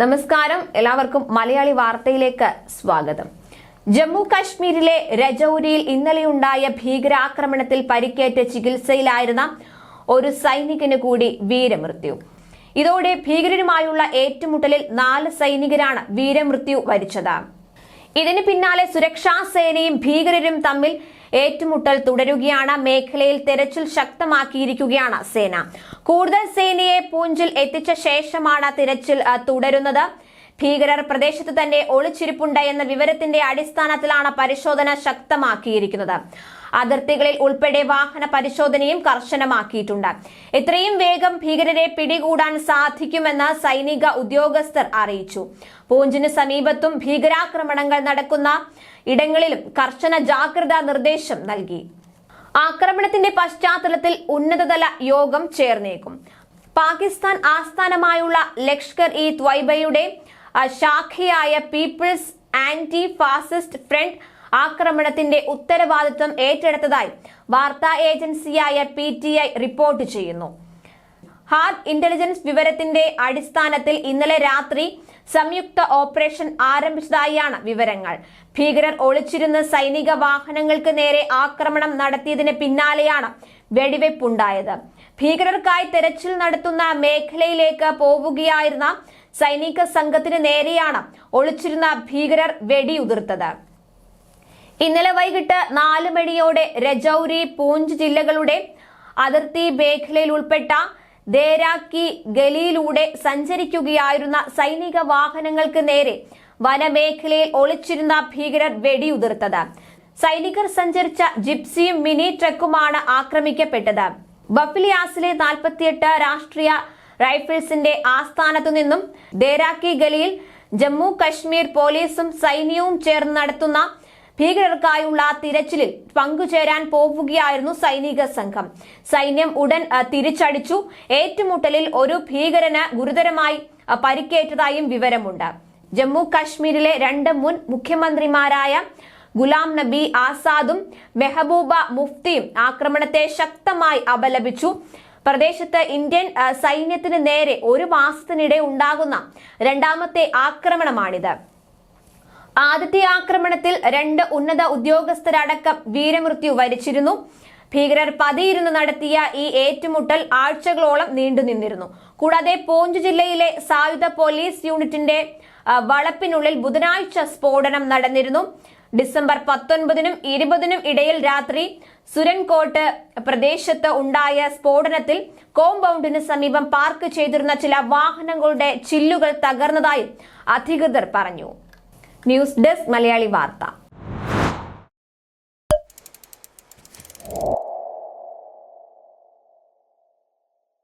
നമസ്കാരം. എല്ലാവർക്കും മലയാളി വാർത്തയിലേക്ക് സ്വാഗതം. ജമ്മു കാശ്മീരിലെ രജൌരിയിൽ ഇന്നലെയുണ്ടായ ഭീകരാക്രമണത്തിൽ പരിക്കേറ്റ് ചികിത്സയിലായിരുന്ന ഒരു സൈനികന് കൂടി വീരമൃത്യു. ഇതോടെ ഭീകരരുമായുള്ള ഏറ്റുമുട്ടലിൽ നാല് സൈനികരാണ് വീരമൃത്യു വരിച്ചത്. ഇതിന് പിന്നാലെ സുരക്ഷാ സേനയും ഭീകരരും തമ്മിൽ ഏറ്റുമുട്ടൽ തുടരുകയാണ്. മേഖലയിൽ തെരച്ചിൽ ശക്തമാക്കിയിരിക്കുകയാണ് സേന. കൂടുതൽ സേനയെ പൂഞ്ചിൽ എത്തിച്ച ശേഷമാണ് തിരച്ചിൽ തുടരുന്നത്. ഭീകരർ പ്രദേശത്ത് തന്നെ ഒളിച്ചിരിപ്പുണ്ട് എന്ന വിവരത്തിന്റെ അടിസ്ഥാനത്തിലാണ് പരിശോധന ശക്തമാക്കിയിരിക്കുന്നത്. അതിർത്തികളിൽ ഉൾപ്പെടെ വാഹന പരിശോധനയും കർശനമാക്കിയിട്ടുണ്ട്. എത്രയും വേഗം ഭീകരരെ പിടികൂടാൻ സാധിക്കുമെന്ന് സൈനിക ഉദ്യോഗസ്ഥർ അറിയിച്ചു. പൂഞ്ചിന് സമീപത്തും ഭീകരാക്രമണങ്ങൾ നടക്കുന്ന ഇടങ്ങളിലും കർശന ജാഗ്രതാ നിർദ്ദേശം നൽകി. ആക്രമണത്തിന്റെ പശ്ചാത്തലത്തിൽ ഉന്നതതല യോഗം ചേർന്നേക്കും. പാകിസ്ഥാൻ ആസ്ഥാനമായുള്ള ലഷ്കർ ഇ ത്വയ്ബയുടെ അഹ്, ശാഖയായ പീപ്പിൾസ് ആന്റി ഫാസിസ്റ്റ് ഫ്രണ്ട് ആക്രമണത്തിന്റെ ഉത്തരവാദിത്വം ഏറ്റെടുത്തതായി വാർത്താ ഏജൻസിയായ പി റിപ്പോർട്ട് ചെയ്യുന്നു. ഹാർഡ് ഇന്റലിജൻസ് വിവരത്തിന്റെ അടിസ്ഥാനത്തിൽ ഇന്നലെ രാത്രി സംയുക്ത ഓപ്പറേഷൻ ആരംഭിച്ചതായാണ് വിവരങ്ങൾ. ഭീകരർ ഒളിച്ചിരുന്ന സൈനിക വാഹനങ്ങൾക്ക് നേരെ ആക്രമണം നടത്തിയതിന് പിന്നാലെയാണ് വെടിവെപ്പുണ്ടായത്. ഭീകരർക്കായി തെരച്ചിൽ നടത്തുന്ന മേഖലയിലേക്ക് പോവുകയായിരുന്ന സൈനിക സംഘത്തിന് നേരെയാണ് ഒളിച്ചിരുന്ന ഭീകരർ വെടിയുതിർത്തത്. ഇന്നലെ വൈകിട്ട് നാല് മണിയോടെ രജൌരി പൂഞ്ച് ജില്ലകളുടെ അതിർത്തി മേഖലയിൽ ഉൾപ്പെട്ട ദേരാക്കി ഗലിയിലൂടെ സഞ്ചരിക്കുകയായിരുന്ന സൈനിക വാഹനങ്ങൾക്ക് നേരെ വനമേഖലയിൽ ഒളിച്ചിരുന്ന ഭീകരർ വെടിയുതിർത്തത്. സൈനികർ സഞ്ചരിച്ച ജിപ്സിയും മിനി ട്രക്കുമാണ് ആക്രമിക്കപ്പെട്ടത്. ബഫിലിയാസിലെ നാൽപ്പത്തിയെട്ട് രാഷ്ട്രീയ റൈഫിൾസിന്റെ ആസ്ഥാനത്തു നിന്നും ദേരാക്കി ഗലിയിൽ ജമ്മു കശ്മീർ പോലീസും സൈന്യവും ചേർന്ന് നടത്തുന്ന ഭീകരർക്കായുള്ള തിരച്ചിലിൽ പങ്കുചേരാൻ പോവുകയായിരുന്നു സൈനിക സംഘം. സൈന്യം ഉടൻ തിരിച്ചടിച്ചു. ഏറ്റുമുട്ടലിൽ ഒരു ഭീകരന് ഗുരുതരമായി പരിക്കേറ്റതായും വിവരമുണ്ട്. ജമ്മു കാശ്മീരിലെ രണ്ട് മുൻ മുഖ്യമന്ത്രിമാരായ ഗുലാം നബി ആസാദും മെഹബൂബ മുഫ്തിയും ആക്രമണത്തെ ശക്തമായി അപലപിച്ചു. പ്രദേശത്ത് ഇന്ത്യൻ സൈന്യത്തിന് നേരെ ഒരു മാസത്തിനിടെ ഉണ്ടാകുന്ന രണ്ടാമത്തെ ആക്രമണമാണിത്. ആദ്യത്തെ ആക്രമണത്തിൽ രണ്ട് ഉന്നത ഉദ്യോഗസ്ഥരടക്കം വീരമൃത്യു വരിച്ചിരുന്നു. ഭീകരർ പതിയിരുന്ന് നടത്തിയ ഈ ഏറ്റുമുട്ടൽ ആഴ്ചകളോളം നീണ്ടുനിന്നിരുന്നു കൂടാതെ പോഞ്ച് ജില്ലയിലെ സായുധ പോലീസ് യൂണിറ്റിന്റെ വളപ്പിനുള്ളിൽ ബുധനാഴ്ച സ്ഫോടനം നടന്നിരുന്നു. ഡിസംബർ പത്തൊൻപതിനും ഇരുപതിനും ഇടയിൽ രാത്രി സുരൻകോട്ട് പ്രദേശത്ത് ഉണ്ടായ സ്ഫോടനത്തിൽ കോമ്പൗണ്ടിന് സമീപം പാർക്ക് ചെയ്തിരുന്ന ചില വാഹനങ്ങളുടെ ചില്ലുകൾ തകർന്നതായും അധികൃതർ പറഞ്ഞു. ന്യൂസ് ഡെസ്ക് മലയാളി വാർത്ത.